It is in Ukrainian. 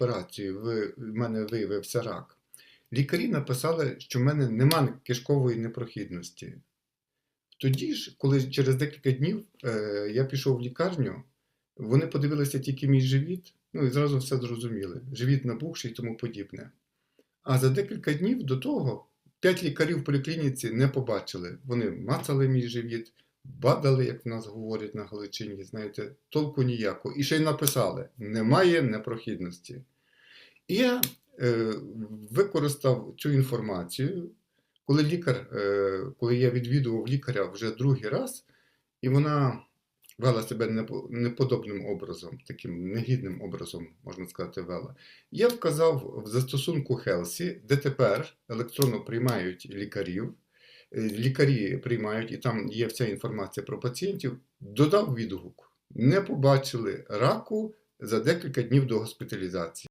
операцію, в мене виявився рак. Лікарі написали, що в мене немає кишкової непрохідності. Тоді ж, коли через декілька днів е, я пішов в лікарню, вони подивилися тільки мій живіт, ну і зразу все зрозуміли. Живіт набухший і тому подібне. А за декілька днів до того п'ять лікарів в поліклініці не побачили. Вони мацали мій живіт, бадали, як в нас говорять на Галичині, знаєте, толку ніякого. І ще й написали: немає непрохідності. І я е, використав цю інформацію, коли лікар, е, коли я відвідував лікаря вже другий раз, і вона вела себе неподобним образом, таким негідним образом, можна сказати, вела. Я вказав в застосунку Хелсі, де тепер електронно приймають лікарів, е, лікарі приймають, і там є вся інформація про пацієнтів, додав відгук. Не побачили раку за декілька днів до госпіталізації.